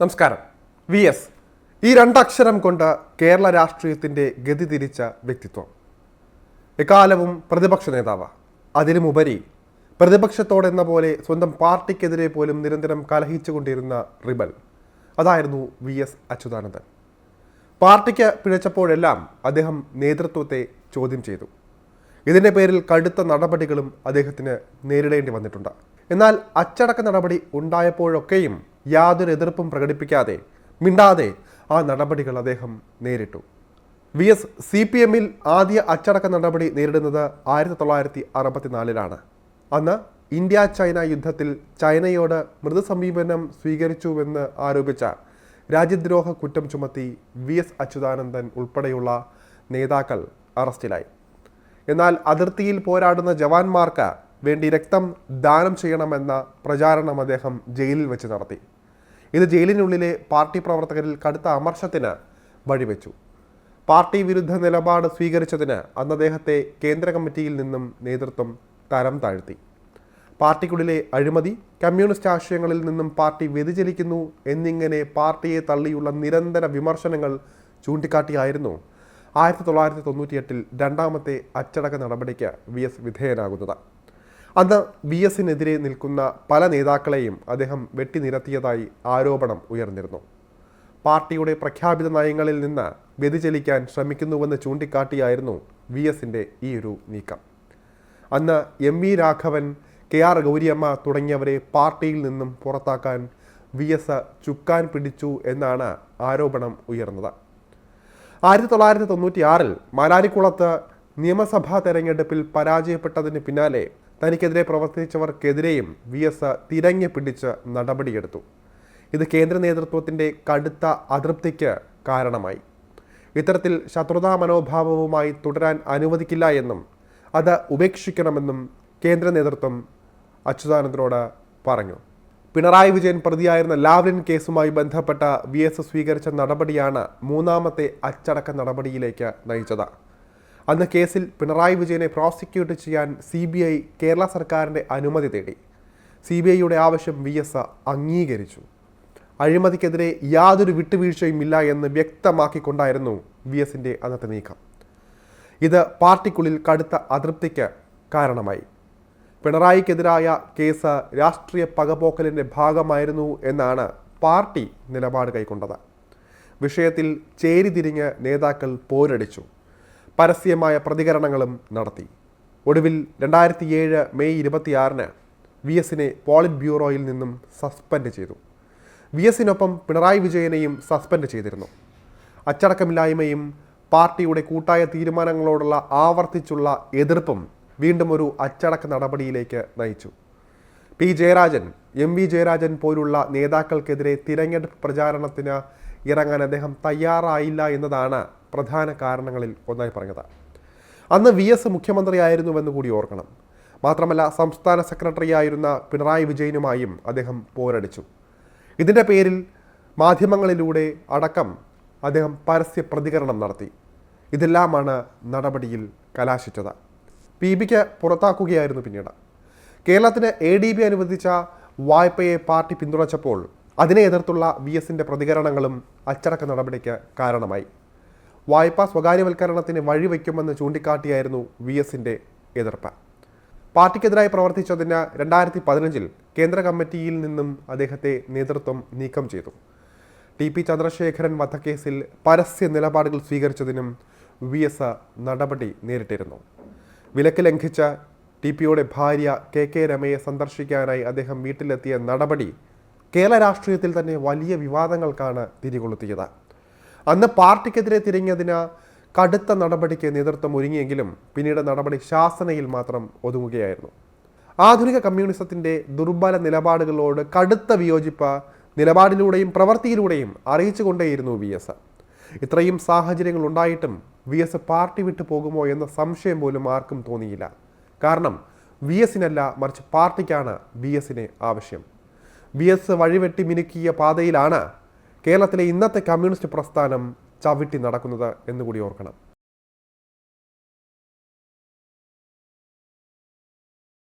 നമസ്കാരം. V S ഈ രണ്ടക്ഷരം കൊണ്ട് കേരള രാഷ്ട്രീയത്തിന്റെ ഗതി തിരിച്ച വ്യക്തിത്വം. എക്കാലവും പ്രതിപക്ഷ നേതാവ്. അതിലുമുപരി പ്രതിപക്ഷത്തോടെന്ന പോലെ സ്വന്തം പാർട്ടിക്കെതിരെ പോലും നിരന്തരം കലഹിച്ചുകൊണ്ടിരുന്ന റിബൽ. അതായിരുന്നു വി എസ് അച്യുതാനന്ദൻ. പാർട്ടിക്ക് പിഴച്ചപ്പോഴെല്ലാം അദ്ദേഹം നേതൃത്വത്തെ ചോദ്യം ചെയ്തു. ഇതിന്റെ പേരിൽ കടുത്ത നടപടികളും അദ്ദേഹത്തിന് നേരിടേണ്ടി വന്നിട്ടുണ്ട്. എന്നാൽ അച്ചടക്ക നടപടി ഉണ്ടായപ്പോഴൊക്കെയും യാതൊരു എതിർപ്പും പ്രകടിപ്പിക്കാതെ മിണ്ടാതെ ആ നടപടികൾ അദ്ദേഹം നേരിട്ടു. വി എസ് സി പി എമ്മിൽ ആദ്യ അച്ചടക്ക നടപടി നേരിടുന്നത് ആയിരത്തി തൊള്ളായിരത്തി അറുപത്തിനാലിലാണ് അന്ന് ഇന്ത്യ ചൈന യുദ്ധത്തിൽ ചൈനയോട് മൃതസമീപനം സ്വീകരിച്ചുവെന്ന് ആരോപിച്ച രാജ്യദ്രോഹ കുറ്റം ചുമത്തി വി എസ് അച്യുതാനന്ദൻ ഉൾപ്പെടെയുള്ള നേതാക്കൾ അറസ്റ്റിലായി. എന്നാൽ അതിർത്തിയിൽ പോരാടുന്ന ജവാന്മാർക്ക് വേണ്ടി രക്തം ദാനം ചെയ്യണമെന്ന പ്രചാരണം അദ്ദേഹം ജയിലിൽ വെച്ച് നടത്തി. ഇത് ജയിലിനുള്ളിലെ പാർട്ടി പ്രവർത്തകരിൽ കടുത്ത അമർഷത്തിന് വഴിവെച്ചു. പാർട്ടി വിരുദ്ധ നിലപാട് സ്വീകരിച്ചതിന് അന്ന് അദ്ദേഹത്തെ കേന്ദ്ര കമ്മിറ്റിയിൽ നിന്നും നേതൃത്വം തരം താഴ്ത്തി. പാർട്ടിക്കുള്ളിലെ അഴിമതി കമ്മ്യൂണിസ്റ്റ് ആശയങ്ങളിൽ നിന്നും പാർട്ടി വ്യതിചലിക്കുന്നു എന്നിങ്ങനെ പാർട്ടിയെ തള്ളിയുള്ള നിരന്തര വിമർശനങ്ങൾ ചൂണ്ടിക്കാട്ടിയായിരുന്നു ആയിരത്തി തൊള്ളായിരത്തി തൊണ്ണൂറ്റിയെട്ടിൽ രണ്ടാമത്തെ അച്ചടക്ക നടപടിക്ക് വി എസ് വിധേയനാകുന്നത്. അന്ന് വി എസിനെതിരെ നിൽക്കുന്ന പല നേതാക്കളെയും അദ്ദേഹം വെട്ടിനിരത്തിയതായി ആരോപണം ഉയർന്നിരുന്നു. പാർട്ടിയുടെ പ്രഖ്യാപിത നയങ്ങളിൽ നിന്ന് വ്യതിചലിക്കാൻ ശ്രമിക്കുന്നുവെന്ന് ചൂണ്ടിക്കാട്ടിയായിരുന്നു വി എസിന്റെ ഈ ഒരു നീക്കം. അന്ന് M V Raghavan K R Gouriamma തുടങ്ങിയവരെ പാർട്ടിയിൽ നിന്നും പുറത്താക്കാൻ വി എസ് ചുക്കാൻ പിടിച്ചു എന്നാണ് ആരോപണം ഉയർന്നത്. ആയിരത്തി തൊള്ളായിരത്തി തൊണ്ണൂറ്റി ആറിൽ മാലാരിക്കുളത്ത് നിയമസഭാ തെരഞ്ഞെടുപ്പിൽ പരാജയപ്പെട്ടതിന് പിന്നാലെ തനിക്കെതിരെ പ്രവർത്തിച്ചവർക്കെതിരെയും വി എസ് തിരഞ്ഞു പിടിച്ച് നടപടിയെടുത്തു. ഇത് കേന്ദ്ര നേതൃത്വത്തിന്റെ കടുത്ത അതൃപ്തിക്ക് കാരണമായി. ഇത്തരത്തിൽ ശത്രുതാ മനോഭാവവുമായി തുടരാൻ അനുവദിക്കില്ല എന്നും അത് ഉപേക്ഷിക്കണമെന്നും കേന്ദ്ര നേതൃത്വം അച്യുതാനന്ദനോട് പറഞ്ഞു. പിണറായി വിജയൻ പ്രതിയായിരുന്ന ലാവ്ലിൻ കേസുമായി ബന്ധപ്പെട്ട വി എസ് സ്വീകരിച്ച നടപടിയാണ് മൂന്നാമത്തെ അച്ചടക്ക നടപടിയിലേക്ക് നയിച്ചത്. അന്ന് കേസിൽ പിണറായി വിജയനെ പ്രോസിക്യൂട്ട് ചെയ്യാൻ സി ബി ഐ കേരള സർക്കാരിന്റെ അനുമതി തേടി. സി ബി ഐയുടെ ആവശ്യം വി എസ് അംഗീകരിച്ചു. അഴിമതിക്കെതിരെ യാതൊരു വിട്ടുവീഴ്ചയും ഇല്ല എന്ന് വ്യക്തമാക്കിക്കൊണ്ടായിരുന്നു വി എസിന്റെ അന്നത്തെ നീക്കം. ഇത് പാർട്ടിക്കുള്ളിൽ കടുത്ത അതൃപ്തിക്ക് കാരണമായി. പിണറായിക്കെതിരായ കേസ് രാഷ്ട്രീയ പകപോക്കലിന്റെ ഭാഗമായിരുന്നു എന്നാണ് പാർട്ടി നിലപാട് കൈക്കൊണ്ടത്. വിഷയത്തിൽ ചേരിതിരിഞ്ഞ് നേതാക്കൾ പോരടിച്ചു. പരസ്യമായ പ്രതികരണങ്ങളും നടത്തി. ഒടുവിൽ രണ്ടായിരത്തി ഏഴ് മെയ് ഇരുപത്തിയാറിന് വി എസിനെ പോളിറ്റ് ബ്യൂറോയിൽ നിന്നും സസ്പെൻഡ് ചെയ്തു. വി എസിനൊപ്പം പിണറായി വിജയനെയും സസ്പെൻഡ് ചെയ്തിരുന്നു. അച്ചടക്കമില്ലായ്മയും പാർട്ടിയുടെ കൂട്ടായ തീരുമാനങ്ങളോടുള്ള ആവർത്തിച്ചുള്ള എതിർപ്പും വീണ്ടും ഒരു അച്ചടക്ക നടപടിയിലേക്ക് നയിച്ചു. P Jayarajan M V Jayarajan പോലുള്ള നേതാക്കൾക്കെതിരെ തിരഞ്ഞെടുപ്പ് പ്രചാരണത്തിന് ഇറങ്ങാൻ അദ്ദേഹം തയ്യാറായില്ല എന്നതാണ് പ്രധാന കാരണങ്ങളിൽ ഒന്നായി പറഞ്ഞത്. അന്ന് വി എസ് മുഖ്യമന്ത്രിയായിരുന്നുവെന്ന് കൂടി ഓർക്കണം. മാത്രമല്ല സംസ്ഥാന സെക്രട്ടറിയായിരുന്ന പിണറായി വിജയനുമായും അദ്ദേഹം പോരടിച്ചു. ഇതിന്റെ പേരിൽ മാധ്യമങ്ങളിലൂടെ അടക്കം അദ്ദേഹം പരസ്യ പ്രതികരണം നടത്തി. ഇതെല്ലാമാണ് നടപടിയിൽ കലാശിച്ചത്. പി ബിക്ക് പുറത്താക്കുകയായിരുന്നു പിന്നീട്. കേരളത്തിന് എ ഡി ബി അനുവദിച്ച വായ്പയെ പാർട്ടി പിന്തുണച്ചപ്പോൾ അതിനെ എതിർത്തുള്ള വി എസിന്റെ പ്രതികരണങ്ങളും അച്ചടക്ക നടപടിക്ക് കാരണമായി. വായ്പ സ്വകാര്യവൽക്കരണത്തിന് വഴിവെക്കുമെന്ന് ചൂണ്ടിക്കാട്ടിയായിരുന്നു വി എസിന്റെ എതിർപ്പ്. പാർട്ടിക്കെതിരായി പ്രവർത്തിച്ചതിന് രണ്ടായിരത്തി പതിനഞ്ചിൽ കേന്ദ്ര കമ്മിറ്റിയിൽ നിന്നും അദ്ദേഹത്തെ നേതൃത്വം നീക്കം ചെയ്തു. ടി പി ചന്ദ്രശേഖരൻ വധക്കേസിൽ പരസ്യ നിലപാടുകൾ സ്വീകരിച്ചതിനും വി എസ് നടപടി നേരിട്ടിരുന്നു. വിലക്ക് ലംഘിച്ച ടി പിയുടെ ഭാര്യ കെ കെ രമയെ സന്ദർശിക്കാനായി അദ്ദേഹം വീട്ടിലെത്തിയ നടപടി കേരള രാഷ്ട്രീയത്തിൽ തന്നെ വലിയ വിവാദങ്ങൾക്കാണ് തിരികൊളുത്തിയത്. അന്ന് പാർട്ടിക്കെതിരെ തിരിഞ്ഞതിന് കടുത്ത നടപടിക്ക് നേതൃത്വം ഒരുങ്ങിയെങ്കിലും പിന്നീട് നടപടി ശാസനയിൽ മാത്രം ഒതുങ്ങുകയായിരുന്നു. ആധുനിക കമ്മ്യൂണിസത്തിന്റെ ദുർബല നിലപാടുകളോട് കടുത്ത വിയോജിപ്പ് നിലപാടിലൂടെയും പ്രവൃത്തിയിലൂടെയും അറിയിച്ചുകൊണ്ടേയിരുന്നു വി എസ്. ഇത്രയും സാഹചര്യങ്ങൾ ഉണ്ടായിട്ടും വി എസ് പാർട്ടി വിട്ടു പോകുമോ എന്ന സംശയം പോലും ആർക്കും തോന്നിയില്ല. കാരണം വി എസിനല്ല മറിച്ച് പാർട്ടിക്കാണ് വി എസിനെ ആവശ്യം. വി എസ് വഴിവെട്ടി മിനുക്കിയ പാതയിലാണ് കേരളത്തിലെ ഇന്നത്തെ കമ്മ്യൂണിസ്റ്റ് പ്രസ്ഥാനം ചവിട്ടി നടക്കുന്നത് എന്നുകൂടി ഓർക്കണം.